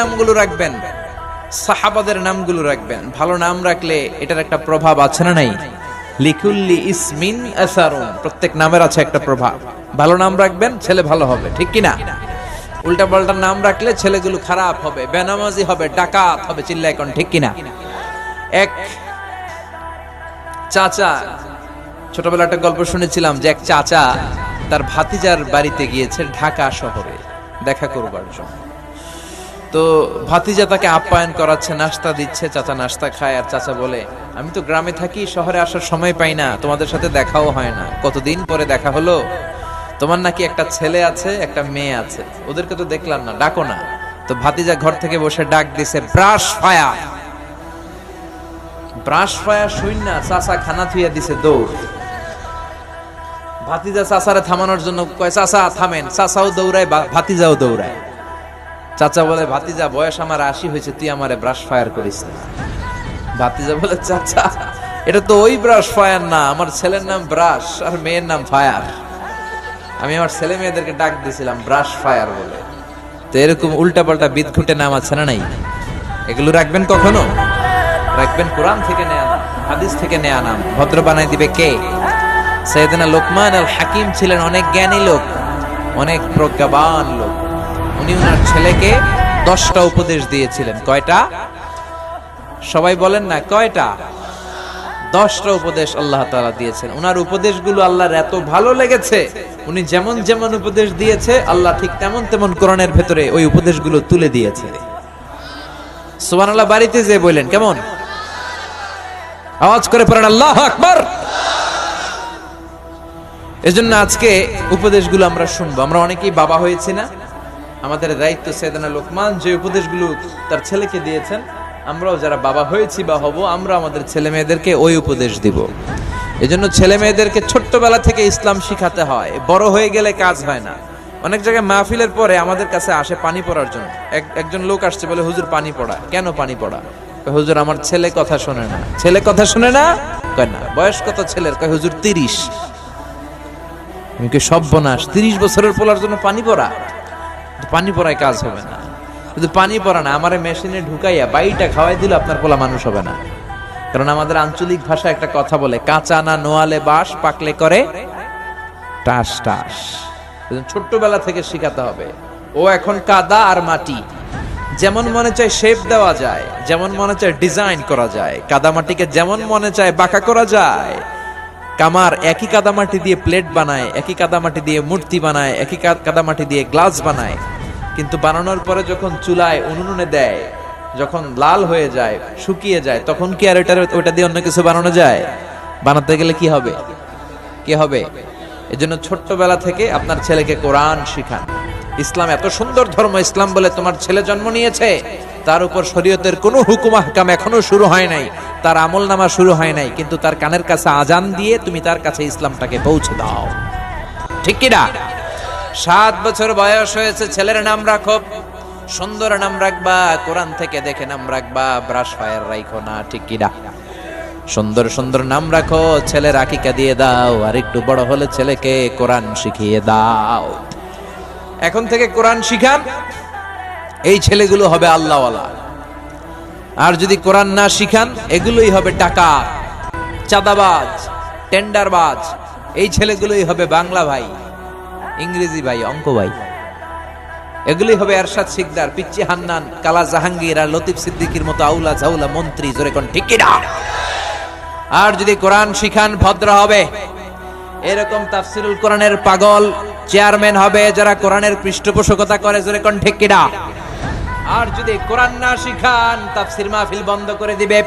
নামগুলো রাখবেন? সাহাবাদের নামগুলো রাখবেন। ভালো নাম রাখলে এটার একটা প্রভাব আছে না নাই? লিকুল্লি ইসমিন প্রত্যেক নামের আছে একটা প্রভাব। ভালো নাম রাখবেন, ছেলে ভালো হবে, ঠিক কি উল্টা পাল্টা নাম রাখলে ছেলেগুলো খারাপ হবে, বেনামাজি হবে, ডাকাত হবে চিল্লা এখন ঠিক কিনা? এক চাচা ছোটবেলা একটা গল্প শুনেছিলাম যে এক চাচা তার ভাতিজার বাড়িতে গিয়েছে ঢাকা শহরে, দেখা করবার জন্য। তো ভাতিজা তাকে আপ্যায়ন করাচ্ছে, নাস্তা দিচ্ছে, চাচা নাস্তা খায় আর চাচা বলে, আমি তো গ্রামে থাকি, শহরে আসার সময় পাই না, তোমাদের সাথে দেখাও হয় না। কতদিন পরে দেখা হলো? তোমার নাকি একটা ছেলে আছে, একটা মেয়ে আছে। ওদেরকে তো দেখলাম না, ডাকো না। তো ভাতিজা ঘর থেকে বসে ডাক দিছে, ব্রাশ ফায়া ব্রাশ ফায়া শুন না, চাচা খানা থুইয়া দিছে দৌড়। ভাতিজা চাচারে থামানোর জন্য কয়, চাচা, থামেন। চাচাও দৌড়ায় ভাতিজাও দৌড়ায়। চাচা বলে, ভাতিজা, বয়স আমার আশি হয়েছে, তুই আমারে ব্রাশ ফায়ার করিস না। ভাতিজা বলে, চাচা, এটা তো ওই ব্রাশ ফায়ার না, আমার ছেলের নাম ব্রাশ আর মেয়ের নাম ফায়ার আমি আমার ছেলে মেয়েদেরকে ডাক দিয়েছিলাম ব্রাশ ফায়ার বলে। তো এরকম উল্টাপাল্টা বিদঘুটে নাম আছে না নাই? এগুলো রাখবেন কখনো? রাখবেন কোরআন থেকে নেয়া হাদিস থেকে নেয়া নাম, ভদ্র বানাই দিবে কে? সৈয়দনা লোকমান আল হাকিম ছিলেন অনেক জ্ঞানী লোক, অনেক প্রজ্ঞাবান লোক। উনি ওনার ছেলেকে দশটা উপদেশ দিয়েছিলেন। কয়টা? সবাই বলেন না, কয়টা? দশটা উপদেশ আল্লাহ তালা দিয়েছেন। ওনার উপদেশগুলো আল্লাহর এত ভালো লেগেছে, উনি যেমন যেমন উপদেশ দিয়েছে, আল্লাহ ঠিক তেমন তেমন কোরআনের ভেতরে ওই উপদেশগুলো তুলে দিয়েছে। আল্লাহ বাড়িতে যে বললেন, কেমন? আওয়াজ করে পড়েন, আল্লাহ আকবার। এজন্য আজকে উপদেশগুলো আমরা শুনব। আমরা অনেকেই বাবা হয়েছি না আমাদের দায়িত্ব সেদানা লোকমান, যে উপদেশগুলো তার ছেলেকে দিয়েছেন, আমরাও যারা বাবা হয়েছি বা হব, আমরা আমাদের ছেলে মেয়েদেরকে ওই উপদেশ দিব। এজন্য ছেলে মেয়েদেরকে ছোট্টবেলা থেকে ইসলাম শিখাতে হয়। বড় হয়ে গেলে কাজ হয় না। অনেক জায়গায় মাহফিলের পরে আমাদের কাছে আসে পানি পড়ার জন্য। এক- একজন লোক আসছে বলে, হুজুর, পানি পড়া। কেন পানি পড়া? হুজুর, আমার ছেলে কথা শোনে না। ছেলে কথা শোনে না? কয়, না। বয়স কত ছেলের? কয়, হুজুর, তিরিশ। সর্বনাশ? তিরিশ বছরের পোলার জন্য পানি পড়া? পানি পড়ায় কাজ হবে না। কিন্তু পানি পড়া না, আমার মেশিনে ঢুকাইয়া বাইটা খাওয়াই দিলে আপনার পোলা মানুষ হবে না। কারণ আমাদের আঞ্চলিক ভাষা একটা কথা বলে, কাঁচা না নোয়ালে বাস পাকলে করে টাস টাস। ছোট্টবেলা থেকে শেখাতে হবে, ও এখন কাদা আর মাটি। যেমন মনে চায় শেপ দেওয়া যায়, যেমন মনে চায় ডিজাইন করা যায়, কাদা মাটিকে যেমন মনে চায় বাঁকা করা যায় কামার একই কাদামাটি দিয়ে প্লেট বানায়, একই কাদামাটি দিয়ে মূর্তি বানায়, একই কাদামাটি দিয়ে গ্লাস বানায়। কিন্তু বানানোর পরে যখন চুলায় উনুনে দেয়, যখন লাল হয়ে যায়, শুকিয়ে যায়, তখন কি আর ওইটার ওইটা দিয়ে অন্য কিছু বানানো যায়? বানাতে গেলে কি হবে? কি হবে? এজন্য ছোট্টবেলা থেকে আপনার ছেলেকে কোরআন শিখান। ইসলাম এত সুন্দর ধর্ম, ইসলাম বলে তোমার ছেলে জন্ম নিয়েছে। তার উপর শরীয়তের কোনো হুকুম আহকাম এখনও শুরু হয় নাই। তার আমল নামা শুরু হয় নাই, কিন্তু তার কানের কাছে আজান দিয়ে তুমি তার কাছে ইসলামটাকে পৌঁছে দাও। ঠিক কিনা সাত বছর বয়স হয়েছে, ছেলের নাম রাখো। সুন্দর নাম রাখবা, কোরআন থেকে দেখে নাম রাখবা, ব্রাশ ফায়ার রাখো না, ঠিক কিনা সুন্দর সুন্দর নাম রাখো ছেলে রাখিকা দিয়ে দাও, আর একটু বড় হলে ছেলেকে কোরআন শিখিয়ে দাও। এখন থেকে কোরআন শিখান এই ছেলেগুলো হবে আল্লাহওয়ালা। আর যদি কোরআন না শিখান, এগুলোই হবে টাকা, চাঁদাবাজ, টেন্ডারবাজ। এই ছেলেগুলোই হবে বাংলা ভাই, ইংরেজি ভাই, অঙ্ক ভাই। এগুলোই হবে এরশাদ শিকদার পিচ্চি হান্নান, কালা জাহাঙ্গীর আর লতিফ সিদ্দিকির মতো আউলা ঝাউলা মন্ত্রী, জোরে কোন ঠিক কিনা? আর যদি কোরআন শিখান, ভদ্র হবে। এরকম তাফসিরুল কোরআনের পাগল চেয়ারম্যান হবে যারা কোরআনের পৃষ্ঠপোষকতা করে, জোরে কোন ঠিক কিনা? আর যদি কোরআন না শিখান, তাফসির মাহফিল বন্ধ করে দিবে।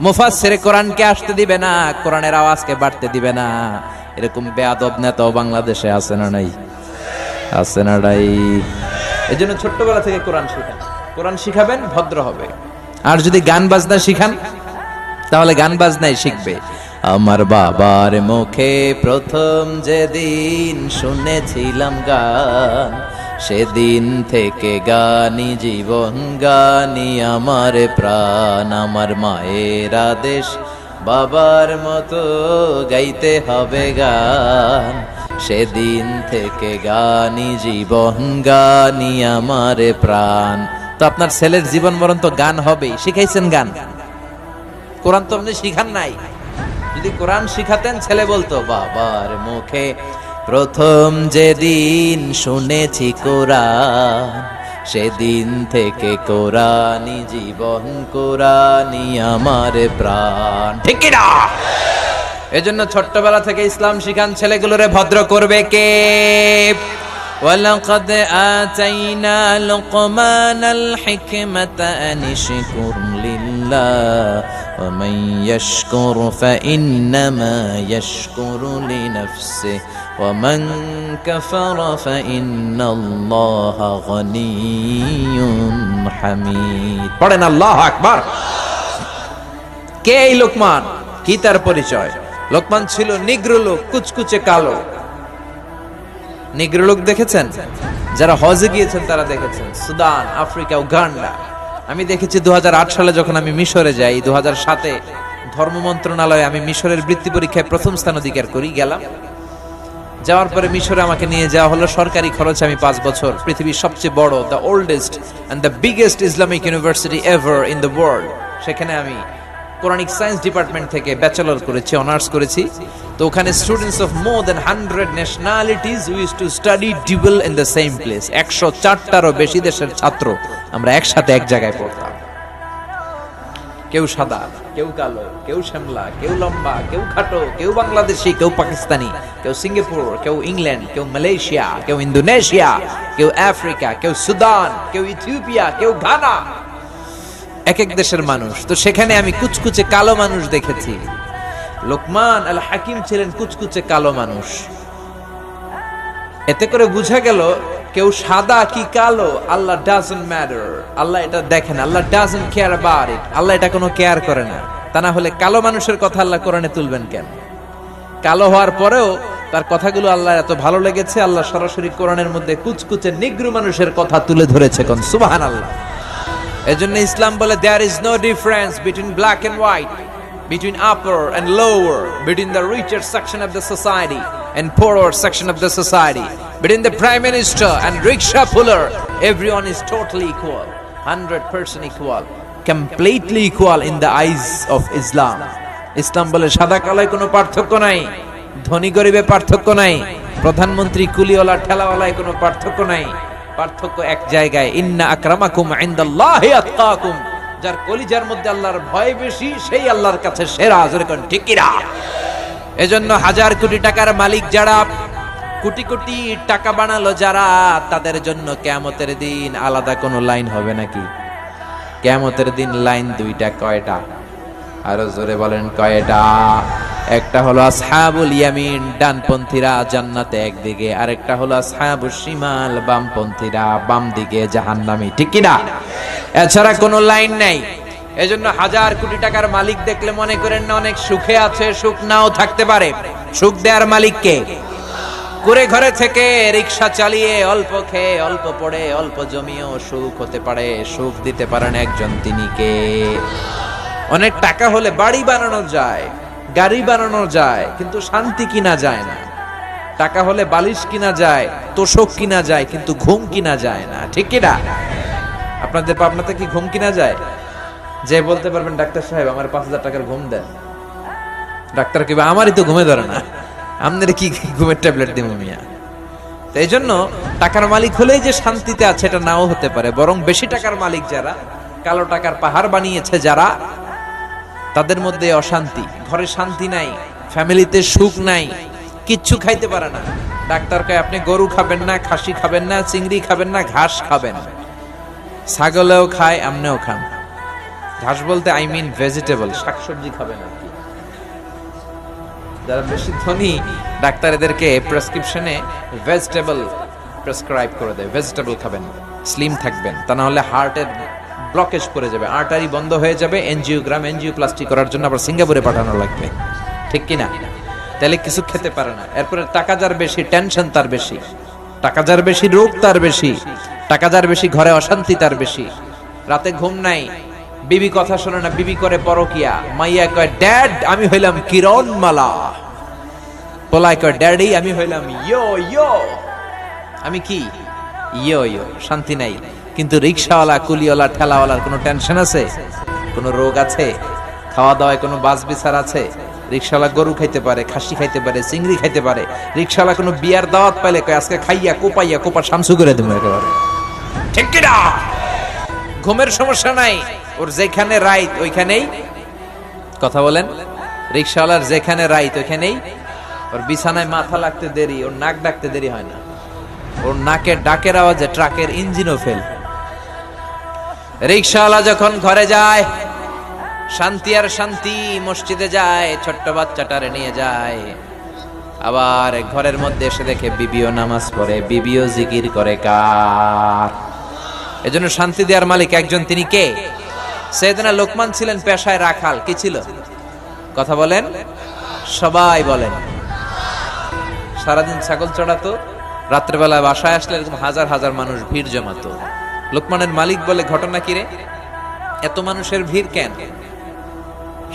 মুফাসসিরে কোরআনকে আসতে দিবে না, কোরআনের আওয়াজকে বাড়তে দিবে না। এরকম বেয়াদব নেতাও বাংলাদেশে আছে না নাই? আছে না নাই? এই জন্য ছোট্টবেলা থেকে কোরআন শিখান। কোরআন শিখাবেন, ভদ্র হবে। আর যদি গান বাজনা শিখান, তাহলে গান বাজনাই শিখবে। আমার বাবার মুখে প্রথম যেদিন শুনেছিলাম গান সেদিন থেকে গানি জীবন, গানি আমার প্রাণ, আমার মায়ের আদেশ, বাবার মতো গাইতে হবে গান। সেদিন থেকে গানি জীবন, গানি আমার প্রাণ। তো আপনার ছেলের জীবন মরণ তো গান হবেই, শিখাইছেন গান? কোরআন তো আপনি শিখান নাই। যদি কোরআন শিখাতেন ছেলে বলতো, বাবার মুখে প্রথম যেদিন শুনেছি কোরআন সেদিন থেকে কোরআনই জীবন কোরআনই আমার প্রাণ ঠিক কি না এজন্য ছোট্টবেলা থেকে ইসলাম শিখান ছেলেগুলোরে ভদ্র করবে কে ولقد آتينا لقمان الحكمة أن اشكر لله ومن يشكر فإنما يشكر لنفسه ومن كفر فإن الله غني حميد পড়েন আল্লাহ আকবার কে এই লোকমান কি তার পরিচয় লোকমান ছিল নিগ্র লোক কুচকুচে কালো নিগ্র লোক দেখেছেন যারা হজে গিয়েছেন তারা দেখেছেন সুদান আফ্রিকা উগান্ডা আমি দেখেছি দু সালে যখন আমি মিশরে যাই দু সাতে ধর্ম মন্ত্রণালয়ে আমি মিশরের বৃত্তি পরীক্ষায় প্রথম স্থান অধিকার করি গেলাম যাওয়ার পরে মিশরে আমাকে নিয়ে যাওয়া হলো। সরকারি খরচ আমি পাঁচ বছর। পৃথিবীর সবচেয়ে বড় the oldest and the biggest Islamic university ever in the world সেখানে আমি কোরআনিক সায়েন্স ডিপার্টমেন্ট থেকে ব্যাচেলর করেছি অনার্স করেছি। তো ওখানে students of more than hundred nationalities with to study ডিউবেল in the same place একশো চারটারও বেশি দেশের ছাত্র আমরা একসাথে এক জায়গায় পড়তাম। কেউ সাদা, কেউ কালো, কেউ শ্যামলা, কেউ লম্বা, কেউ খাটো, কেউ বাংলাদেশি, কেউ পাকিস্তানি, কেউ সিঙ্গাপুর, কেউ ইংল্যান্ড, কেউ মালয়েশিয়া, কেউ ইন্দোনেশিয়া, কেউ আফ্রিকা, কেউ সুদান, কেউ ইথিওপিয়া, কেউ ঘানা। এক এক দেশের মানুষ। তো সেখানে আমি কুচকুচে কালো মানুষ দেখেছি। লোকমান আল হাকিম ছিলেন কুচকুচে কালো মানুষ। এতে করে বোঝা গেল কেউ সাদা কি কালো আল্লাহ ডাজন্ট ম্যাটার আল্লাহ এটা দেখেন Allah doesn't care about it আল্লাহ এটা কোনো কেয়ার করে না। তা না হলে কালো মানুষের কথা আল্লাহ কোরআনে তুলবেন কেন? কালো হওয়ার পরেও তার কথাগুলো আল্লাহ এত ভালো লেগেছে আল্লাহ সরাসরি কোরআনের মধ্যে কুচকুচে নিগ্রু মানুষের কথা তুলে ধরেছে কোন? সুবাহান আল্লাহ এজন্য ইসলাম বলে there is no difference between black and white between upper and lower, between the richer section of the society and poorer section of the society, between the prime minister and rickshaw puller, everyone is totally equal, 100% equal, completely equal in the eyes of Islam. ইসলাম বলে সাদা কালায় কোনো পার্থক্য নাই ধনী গরিবে পার্থক্য নাই প্রধানমন্ত্রী কুলিওয়ালা ঠেলাওয়ালায় কোনো পার্থক্য নাই। পার্থক্য এক জায়গায় ইন্না আকরামাকুম ইনদাল্লাহি আতকাকুম। যার কলিজার মধ্যে আল্লাহর ভয় বেশি সেই আল্লাহর কাছে সেরা। যেরকম ঠিকিরা এজন্য হাজার কোটি টাকার মালিক যারা কোটি কোটি টাকা বানালো যারা, তাদের জন্য কেয়ামতের দিন আলাদা কোনো লাইন হবে নাকি? কেয়ামতের দিন লাইন দুইটা কয়টা? আরও জোরে বলেন কয়টা? একটা হলো আসহাবুল ইয়ামিন, ডানপন্থীরা জান্নাতে একদিকে, আরেকটা হলো আসহাবুল শিমাল, বামপন্থীরা বাম দিকে জাহান্নামী। ঠিক কি না এছাড়া কোনো লাইন নাই। এজন্য হাজার কোটি টাকার মালিক দেখলে মনে করেন না অনেক সুখে আছে, সুখ নাও থাকতে পারে। সুখ দেওয়ার মালিককে কুড়ে ঘরে থেকে রিক্সা চালিয়ে অল্প খেয়ে, অল্প পড়ে, অল্প জমিয়েও সুখ হতে পারে, সুখ দিতে পারেন একজন তিনি কে? অনেক টাকা হলে বাড়ি বানানো যায়, গাড়ি বানানো যায়, কিন্তু শান্তি কিনা যায় না। টাকা হলে বালিশ কিনা যায়, তোষক কিনা যায়, কিন্তু ঘুম কিনা যায় না। ঠিক কিনা? আপনাদের পাবনাতে কি ঘুম কিনা যায়? যে বলতে পারবেন, ডাক্তার সাহেব, আমার পাঁচ হাজার টাকার ঘুম দেন। ডাক্তার কি আমারই তো ঘুমে ধরে না। আমাদের কি ঘুমের ট্যাবলেট দিব মিয়া? এই জন্য টাকার মালিক হলেই যে শান্তিতে আছে এটা নাও হতে পারে। বরং বেশি টাকার মালিক যারা, কালো টাকার পাহাড় বানিয়েছে যারা, তাদের মধ্যে অশান্তি। ঘরে শান্তি নাই, ফ্যামিলিতে সুখ নাই, কিচ্ছু খাইতে পারে না। ডাক্তার কয়, আপনি গরু খাবেন না, খাসি খাবেন না, চিংড়ি খাবেন না, ঘাস খাবেন। ছাগলেও খায়, আমনেও খান। ঘাস বলতে আই মিন ভেজিটেবল শাকসবজি খাবেন আর কি। যারা বেশি ধনী ডাক্তার এদেরকে প্রেসক্রিপশনে ভেজিটেবল প্রেসক্রাইব করে দেয়। ভেজিটেবল খাবেন স্লিম থাকবেন। তা না হলে হার্টের ব্লকেজ পড়ে যাবে। আর্টারি বন্ধ হয়ে যাবে এনজিওগ্রাম এনজিও প্লাস্টিক করার জন্য আবার সিঙ্গাপুরে পাঠানো লাগবে। ঠিক কি না তাহলে কিছু খেতে পারে না। এরপরে টাকা যার বেশি টেনশন তার বেশি। টাকা যার বেশি, রোগ তার বেশি। টাকা যার বেশি, ঘরে অশান্তি তার বেশি। রাতে ঘুম নাই। বিবি কথা শোনে না, বিবি করে পরকিয়া। মাইয়া কয় ড্যাড আমি হইলাম কিরণ মালা। পোলায় কয় ড্যাডি আমি হইলাম ইয়ো ইয়ো। আমি কি? ইয়ো ইয়ো, শান্তি নাই। কিন্তু রিক্সাওয়ালা, কুলিওয়ালা, ঠেলাওয়ালার কোনো টেনশন আছে? কোনো রোগ আছে? খাওয়া দাওয়ায় কোনো বাস বিচার আছে? রিক্সাওয়ালা গরু খাইতে পারে, খাসি খাইতে পারে, চিংড়ি খাইতে পারে। রিক্সাওয়ালা কোনো বিয়ার দাওয়াত পাইলে কয়, আজকে খাইয়া, কোপাইয়া কোপা শামসু করে দেবো একেবারে। ঠিক কিনা? ঘুমের সমস্যা নাই। ওর যেখানে রাইত, ওইখানেই। কথা বলেন। রিক্সাওয়ালার যেখানে রাইত, ওইখানেই। ওর বিছানায় মাথা লাগতে দেরি, ওর নাক ডাকতে দেরি হয় না। ওর নাকের ডাকের আওয়াজে ট্রাকের ইঞ্জিনও ফেল রিক্সাওয়ালা যখন ঘরে যায়, শান্তি আর শান্তি মসজিদে যায়, ছোট্ট বাচ্চাটারে নিয়ে যায়। আবার ঘরের মধ্যে এসে দেখে, বিবিও নামাজ পড়ে, বিবিও জিকির করে কার? এজন্য শান্তি দেওয়ার মালিক একজন, তিনি কে? সেদিনা লোকমান ছিলেন পেশায় রাখাল, কি ছিল? কথা বলেন, সবাই বলেন। সারাদিন ছাগল চড়াতো রাত্রেবেলা বাসায় আসলে এরকম হাজার হাজার মানুষ ভিড় জমাতো। লোকমানের মালিক বলে, ঘটনা কি রে? এত মানুষের ভিড় কেন?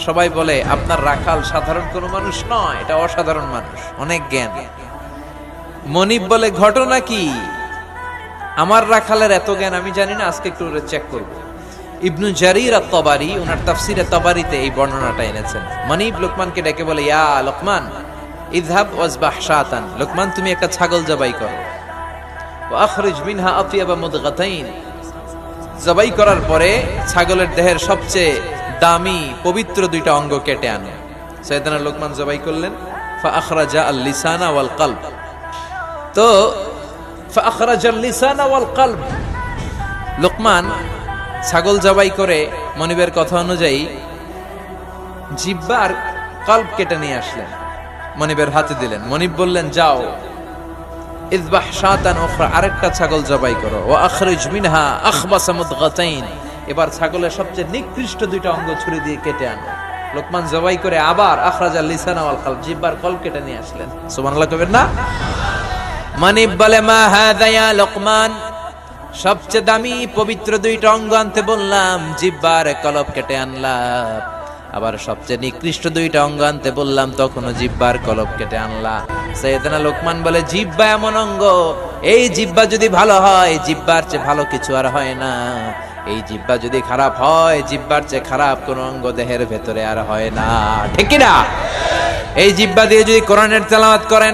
সবাই বলে, আপনার রাখাল সাধারণ কোনো মানুষ নয়, এটা অসাধারণ মানুষ, অনেক জ্ঞান। মনিব বলে, ঘটনা কি? আমার রাখালের এত জ্ঞান, আমি জানি না, আজকে একটু চেক করব। ইবনু জারির তবারি ওনার তাফসিরে তবারিতে এই বর্ণনাটা এনেছেন। মনিব লোকমানকে ডেকে বলে, ইয়া লোকমান, ইযহাব ওয়াজবাহ শাতান। লোকমান, তুমি একটা ছাগল জবাই করো। আখরিজ মিনহা আতিয়াবা মুদগাতাইন। জবাই করার পরে ছাগলের দেহের সবচেয়ে দামি, পবিত্র দুইটা অঙ্গ কেটে আনো। সৈয়দানা লোকমান জবাই করলেন, ফা আখরাজা আল লিসানা ওয়াল কলব তো লোকমান ছাগল জবাই করে মনিবের কথা অনুযায়ী জিব্বা আর কল্ব কেটে নিয়ে আসলেন। মনিবের হাতে দিলেন। মনিব বললেন, যাও। ইযবাহ শাতান উখরা, আরেকটা ছাগল জবাই করো। ওয়া আখরিজ মিনহা আখবাসা মুদগাতাইন। এবার ছাগলের সবচেয়ে নিকৃষ্ট দুইটা অঙ্গ ছুরি দিয়ে কেটে আনো। লোকমান জবাই করে আবার আখরাজা লিসানা ওয়াল কলব জিব্বার কলব কেটে নিয়ে আসলেন। সুবহানাল্লাহ কবেন না? মানিব বলে মা হাদা ইয়া লোকমান। সবচেয়ে দামি পবিত্র দুইটা অঙ্গ আনতে বললাম, জিব্বার কলব কেটে আনলাম। আবার সবচেয়ে নিকৃষ্ট দুইটা অঙ্গ আনতে বললাম, তখনও জিব্বার কলব কেটে আনলা সৈয়দনা লোকমান বলে, জিব্বা এমন অঙ্গ, এই জিব্বা যদি ভালো হয়, জিব্বার চেয়ে ভালো কিছু আর হয় না। এই জিব্বা যদি খারাপ হয়, জিব্বার চেয়ে খারাপ কোন অঙ্গ দেহের ভেতরে আর হয় না। ঠিক না এই জিব্বা দিয়ে যদি কোরআনের তেলাওয়াত করেন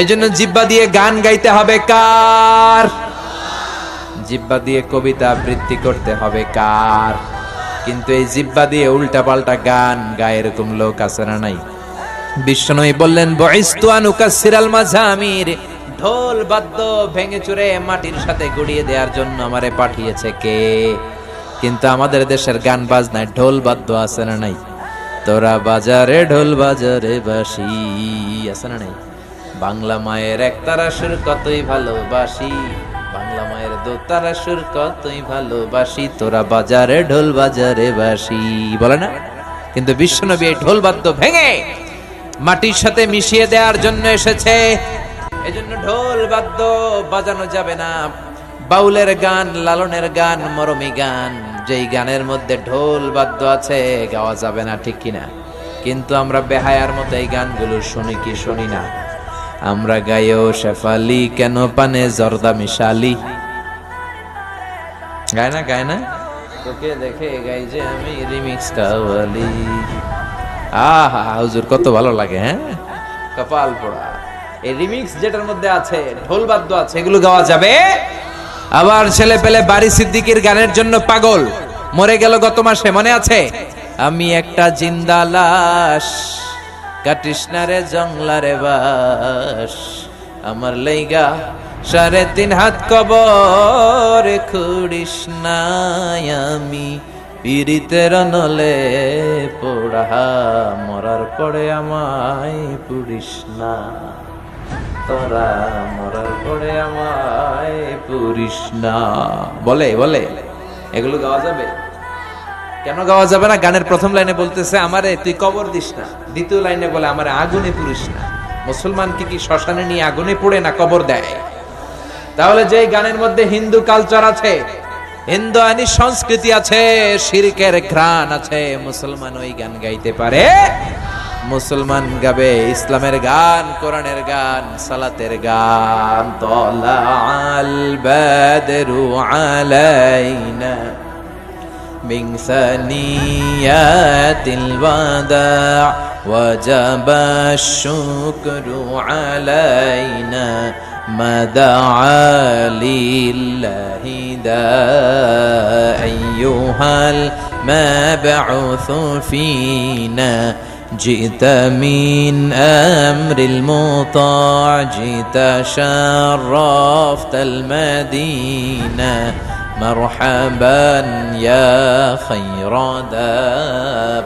এই জন্য জিব্বা দিয়ে গান গাইতে হবে কার? জিব্বা দিয়ে কবিতা আবৃত্তি করতে হবে কার? কিন্তু এই জিব্বা দিয়ে উল্টা পাল্টা গান গায়ে এরকম লোক আছে না নাই? বিশ্বনবী বললেন বয়স্তু আনুকাসিরাল মাঝামির। ঢোল বাদ্য ভেঙে চুরে মাটির সাথে গুড়িয়ে দেওয়ার জন্য আমারে পাঠিয়েছে কে? কিন্তু আমাদের দেশের গান বাজনায় ঢোল বাদ্য আছে না নাই? তোরা বাজারে ঢোল বাজারে বাসি আছে না নাই? বাংলা মায়ের একতারা সুর কতই ভালোবাসি? বাংলা মায়ের দোতারা সুর কতই ভালোবাসি? তোরা বাজারে, ঢোল বাজারে বাসি। বলে না? কিন্তু বিশ্বনবী এই ঢোল বাদ্য ভেঙে মাটির সাথে মিশিয়ে দেওয়ার জন্য এসেছে। এজন্য ঢোল বাদ্য বাজানো যাবে না। বাউলের গান, লালনের গান, মরমী গান, যেই গানের মধ্যে ঢোল বাদ্য আছে, গাওয়া যাবে না, ঠিক কিনা? কিন্তু আমরা বেহায়ার মতো এই গানগুলো শুনি কি শুনি না। আমরা গায়েও শেফালি, কেন পানে জর্দা মিশালি? গায় না গায় না? তোকে দেখে গাই যে আমি রিমিক্স কাওয়ালি আহা, হুজুর, কত ভালো লাগে হ্যাঁ? কপাল পোড়া। এই রিমিক্স যেটার মধ্যে আছে, ঢোল বাদ্য আছে, এগুলো গাওয়া যাবে? আবার ছেলে পেলে বাড়ি সিদ্দিকির গানের জন্য পাগল। মরে গেল গত মাসে, মনে আছে? আমি একটা জিন্দা লাশ কাটিস না রে জংলারে বাস। আমার লেগা সাড়ে তিন হাত কবর, খুড়িস আমি পীড়িতের নলে পোড়া। মরার পরে আমায় পুড়িস না, তোরা মরার পরে আমায় পুরিস না। বলে বলে, এগুলো গাওয়া যাবে? কেন গাওয়া যাবে না? গানের প্রথম লাইনে বলতেছে, আমারে তুই কবর দিস না। দ্বিতীয় লাইনে বলে, আমারে আগুনে পুরিস না। মুসলমানকে কি শ্মশানে নিয়ে আগুনে পড়ে না কবর দেয়? তাহলে যে গানের মধ্যে হিন্দু কালচার আছে, হিন্দু আইনি সংস্কৃতি আছে, শিরকের ঘ্রাণ আছে, মুসলমান ওই গান গাইতে পারে? মুসলমান গাবে ইসলামের গান, কোরআনের গান, সালাতের গান তলা আল বাদরু আলাইনা। من ثنيات الوداع وجب الشكر علينا ما دعا لله دا أيها المبعوث فينا جئت من أمر المطاع جئت شرفت المدينة মারহাবান ইয়া খায়রাদা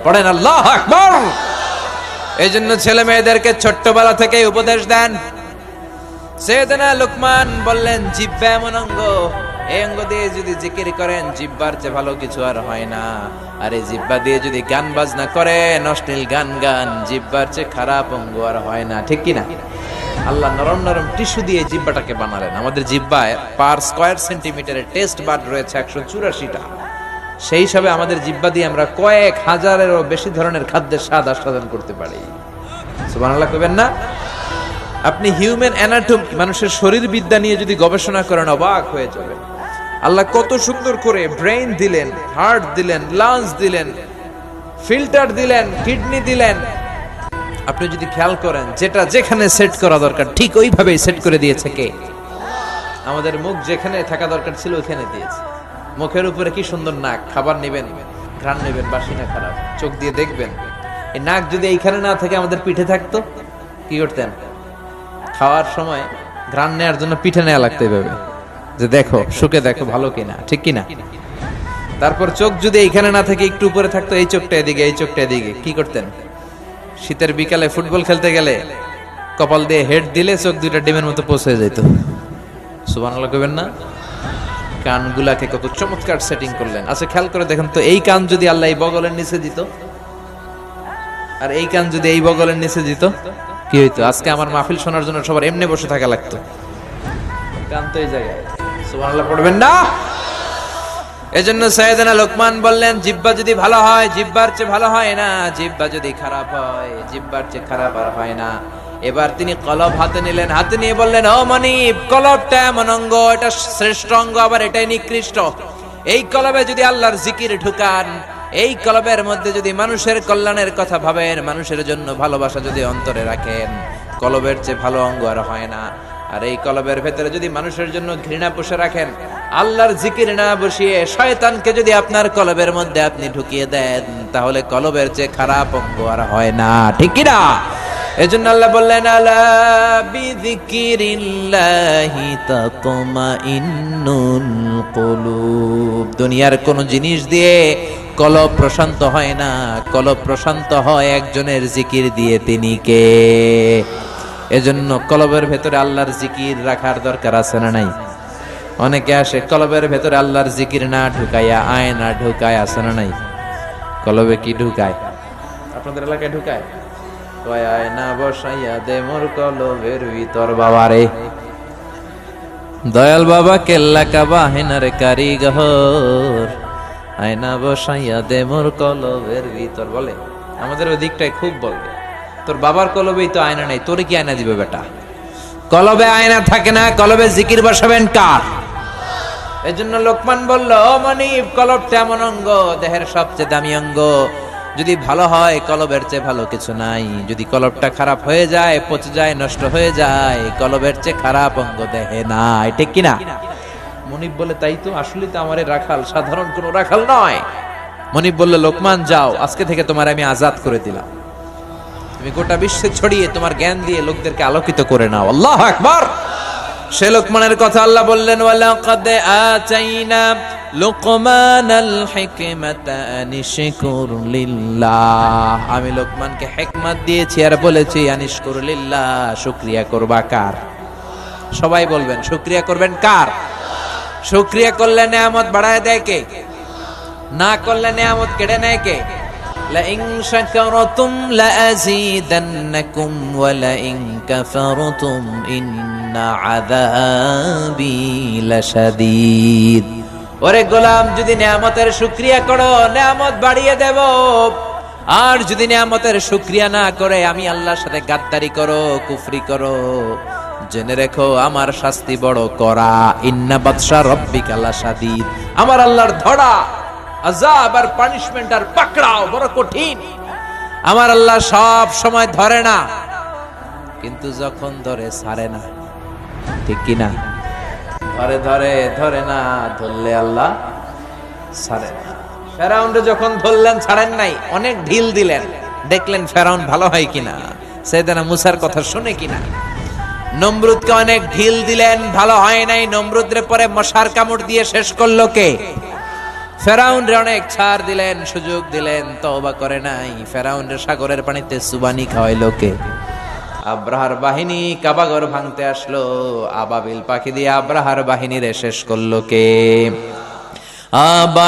পড়েন, আল্লাহ আকবার! এই জন্য ছেলে মেয়েদেরকে ছোট্টবেলা থেকেই উপদেশ দেন। সেদনা লুকমান বললেন, জিব্বা এমন অঙ্গ। এই অঙ্গ দিয়ে যদি জিকির করেন, জিব্বার চেয়ে ভালো কিছু আর হয় না। আর এই জিব্বা দিয়ে যদি গান বাজনা করেন অশ্লীল গান গান, জিব্বার চেয়ে খারাপ অঙ্গ আর হয় না। ঠিক কিনা? না আল্লাহ নরম নরম টিস্যু দিয়ে জিব্বাটাকে বানালেন। আমাদের জিব্বায় পার স্কয়ার সেন্টিমিটারের টেস্ট বার্ড রয়েছে একশো চুরাশিটা। সেই হিসাবে আমাদের জিব্বা দিয়ে আমরা কয়েক হাজারেরও বেশি ধরনের খাদ্যের স্বাদ আস্বাদন করতে পারি। সুবহানাল্লাহ কইবেন না? আপনি হিউম্যান অ্যানাটম মানুষের শরীর বিদ্যা নিয়ে যদি গবেষণা করেন, অবাক হয়ে যাবেন। আল্লাহ কত সুন্দর করে ব্রেইন দিলেন হার্ট দিলেন লাংস দিলেন ফিল্টার দিলেন কিডনি দিলেন আপনি যদি খেয়াল করেন, যেটা যেখানে সেট করা দরকার, ঠিক ওইভাবেই সেট করে দিয়েছে কে? আমাদের মুখ যেখানে থাকা দরকার ছিল ওইখানে দিয়েছে। মুখের উপরে কি সুন্দর নাক, খাবার নেবেন, ঘ্রাণ নেবেন বাসি না খারাপ, চোখ দিয়ে দেখবেন। এই নাক যদি এইখানে না থেকে, আমাদের পিঠে থাকতো? কি করতেন? খাওয়ার সময় ঘ্রাণ নেওয়ার জন্য পিঠে নেওয়া লাগতে হবে যে দেখো শুকে দেখো, ভালো কিনা, ঠিক কিনা? তারপর চোখ যদি এইখানে না থেকে, একটু উপরে থাকতো, এই চোখটা এদিকে, এই চোখটা এদিকে, কি করতেন? শীতের বিকালে ফুটবল খেলতে গেলে কপাল দিয়ে হেড দিলে চোখ দুইটা ডিমের মতো পৌঁছে যেত সুবহানাল্লাহ কইবেন না? কানগুলাকে কত চমৎকার সেটিং করলেন। আচ্ছা খেয়াল করে দেখেন তো, এই কান যদি আল্লাহ এই বগলের নিচে দিত? আর এই কান যদি এই বগলের নিচে দিত, কি হইতো? আজকে আমার মাহফিল শোনার জন্য সবার এমনি বসে থাকা লাগতো। কান তো এই জায়গায়। সুবহানাল্লাহ পড়বেন না? এজন্য সৈয়দনা লোকমান বললেন, জিব্বা যদি ভালো হয়, জিব্বার চেয়ে ভালো হয় না, জিব্বা যদি খারাপ হয়, জিব্বার চেয়ে খারাপ আর হয় না। এবার তিনি কলব হাতে নিলেন, হাতে নিয়ে বললেন, ও মনিব, কলবটা এমন অঙ্গ, এটা শ্রেষ্ঠ অঙ্গ, আবার এটাই নিকৃষ্ট। এই কলবে যদি আল্লাহর জিকির ঢুকান, এই কলবের মধ্যে যদি মানুষের কল্যাণের কথা ভাবেন, মানুষের জন্য ভালোবাসা যদি অন্তরে রাখেন, কলবের চেয়ে ভালো অঙ্গ আর হয় না। আর এই কলবের ভেতরে যদি মানুষের জন্য ঘৃণা পুষে রাখেন, আল্লাহর জিকির না বসিয়ে শয়তানকে যদি আপনার কলবের মধ্যে আপনি ঢুকিয়ে দেন, তাহলে কলবের চেয়ে খারাপ অঙ্গ আর হয় না। ঠিক কি না এজন্য আল্লাহ বললেন, আলা দুনিয়ার কোন জিনিস দিয়ে কলব প্রশান্ত হয় না। কলব প্রশান্ত হয় একজনের জিকির দিয়ে তিনি কে? এজন্য কলবের ভেতরে আল্লাহর জিকির রাখার দরকার আছে না নাই? অনেকে আসে, কলবের ভেতরে আল্লাহর জিকির না ঢুকাইয়া আয় না ঢুকায় আছে না নাই? কলবে কি ঢুকায়? আপনাদের এলাকায় ঢুকায়? কয় ভিতর দয়াল বাবা কেল্লা কাবা আয়না বসাইয়া দে ভিতর, বলে। আমাদের ওই দিকটাই খুব বলবে। তোর বাবার কলবেই তো আয়না নেই, তোরে কি আয়না দিবে বেটা? কলবে আয়না থাকে না, কলবে জিকির বসাবেন কার? এজন্য লোকমান বলল মনিব, কলবটা এমন অঙ্গ, দেহের সবচেয়ে দামি অঙ্গ। যদি ভালো হয়, কলবের চেয়ে ভালো কিছু নাই। যদি কলবটা খারাপ হয়ে যায়, পচে যায়, নষ্ট হয়ে যায়, কলবের চেয়ে খারাপ অঙ্গ দেহে নাই। ঠিক কিনা? মনিব বলে, তাই তো, আসলে তো আমার রাখাল, সাধারণ কোনো রাখাল নয়। মনিব বলল, লোকমান, যাও, আজকে থেকে তোমার আমি আজাদ করে দিলাম। তুমি গোটা বিশ্বে ছড়িয়ে তোমার জ্ঞান দিয়ে লোকদেরকে আলোকিত করে নাও। আল্লাহ আকবার। সে লোকমানের কথা আল্লাহ বললেন, ওয়ালাকাদ আতাইনা লুকমানাল হিকমাতা আনিশকুর লিল্লাহ। আমি লোকমানকে হিকমত দিয়েছি আর বলেছি, আনিশকুর লিল্লাহ, শুকরিয়া করবা কার? সবাই বলবেন, শুকরিয়া করবেন কার? শুকরিয়া করলে নেয়ামত বাড়ায় দেয় কে? না করলে নিয়ামত কেড়ে নেয় কে? لئن شكرتم لأزيدنكم ولئن كفرتم إن عذابي لشديد ওরে গোলাম যদি নিয়ামতের শুক্রিয়া করো নিয়ামত বাড়িয়ে দেব আর যদি নিয়ামতের শুক্রিয়া না করে আমি আল্লাহর সাথে গাদ্দারি করো কুফরি করো জেনে রেখো আমার শাস্তি বড় করা ইন্না বাদশা রব্বিক আল্লাহ সাদিদ আমার আল্লাহর ধরা আজাব আর পানিশমেন্ট আর পাকড়াও বড় কঠিন। আমার আল্লাহ সব সময় ধরে না, কিন্তু যখন ধরে, ছাড়ে না। ঠিক কি না ধরে ধরে ধরে না, ধরলে আল্লাহ ছাড়ে না। ফেরাউনরে যখন ধরলেন, ছাড়েন নাই, অনেক ঢিল দিলেন। দেখলেন ফেরাউন ভালো হয় কিনা? সেদানা মুসার কথা শুনে কিনা? নমরুদকে অনেক ঢিল দিলেন, ভালো হয় নাই। নমরুদরে পরে মশার কামড় দিয়ে শেষ করল কে? ফেরাউন রে অনেক ছাড় দিলেন, সুযোগ দিলেন, তওবা করে নাই। ফেরাউন রে সাগরের পানিতে সুবানি খাওয়াই লোকে আব্রাহার বাহিনী কাবাগর ভাঙতে আসলো। আবাবিল পাখি দিয়ে আব্রাহার বাহিনীরে শেষ করল কে? আবার